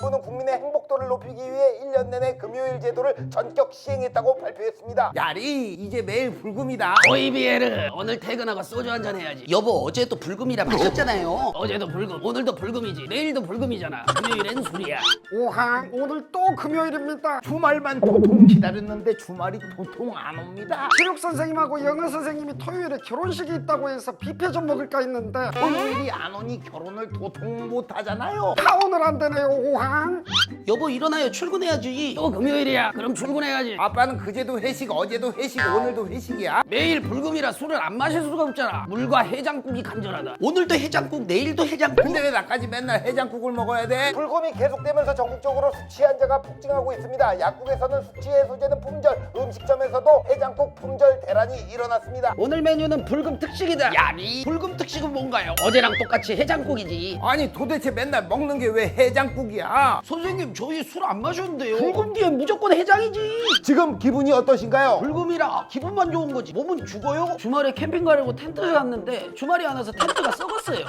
정부는 국민의 행복도를 높이기 위해 1년 내내 금요일 제도를 전격 시행했다고 발표했습니다. 야리 이제 매일 불금이다. 오이비에르 오늘 퇴근하고 소주 한 잔 해야지. 여보 어제 또 불금이라 마셨잖아요. 어제도 불금 오늘도 불금이지. 내일도 불금이잖아. 금요일엔 술이야. 오항 오늘 또 금요일입니다. 주말만 도통 기다렸는데 주말이 도통 안 옵니다. 체육 선생님하고 영어 선생님이 토요일에 결혼식이 있다고 해서 뷔페 좀 먹을까 했는데 토요일이 안 오니 결혼을 도통 못 하잖아요. 다 오늘 안 되네요 오 항. 여보 일어나요. 출근해야지. 또 금요일이야. 그럼 출근해야지. 아빠는 그제도 회식 어제도 회식 오늘도 회식이야? 매일 불금이라 술을 안 마실 수가 없잖아. 물과 해장국이 간절하다. 오늘도 해장국 내일도 해장국? 근데 왜 나까지 맨날 해장국을 먹어야 돼? 불금이 계속되면서 전국적으로 수치 환자가 폭증하고 있습니다. 약국에서는 수치 해소제는 품절, 음식점에서도 해장국 품절 대란이 일어났습니다. 오늘 메뉴는 불금 특식이다 야미 불금 특식은 뭔가요? 어제랑 똑같이 해장국이지 아니 도대체 맨날 먹는 게 왜 해장국이야 선생님 저희 술 안 마셨는데요 불금 뒤엔 무조건 해장이지 지금 기분이 어떠신가요? 불금이라 기분만 좋은 거지 몸은 죽어요? 주말에 캠핑 가려고 텐트를 샀는데 주말이 안 와서 텐트가 썩었어요